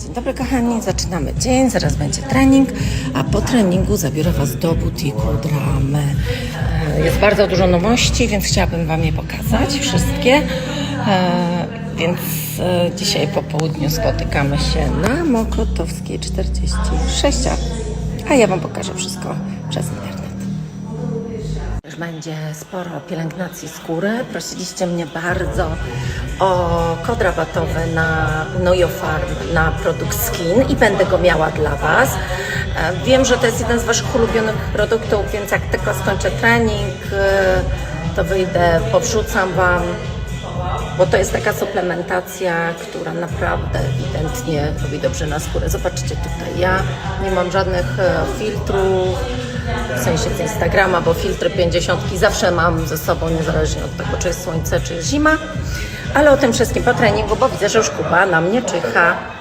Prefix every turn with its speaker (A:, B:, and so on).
A: Dzień dobry kochani, zaczynamy dzień, zaraz będzie trening, a po treningu zabiorę Was do butiku Dramy. E, Jest bardzo dużo nowości, więc chciałabym Wam je pokazać, wszystkie. E, Więc e, dzisiaj po południu spotykamy się na Mokotowskiej 46, a ja Wam pokażę wszystko przez internet. Będzie sporo pielęgnacji skóry. Prosiliście mnie bardzo o kod rabatowy na Nojo Farm na produkt Skin i będę go miała dla Was. E, Wiem, że to jest jeden z Waszych ulubionych produktów, więc jak tylko skończę trening, e, to wyjdę, powrzucam Wam, bo to jest taka suplementacja, która naprawdę ewidentnie robi dobrze na skórę. Zobaczcie tutaj, ja nie mam żadnych e, filtrów, w sensie z Instagrama, bo filtry 50 zawsze mam ze sobą, niezależnie od tego, czy jest słońce, czy jest zima. Ale o tym wszystkim po treningu, bo widzę, że już Kuba na mnie czyha.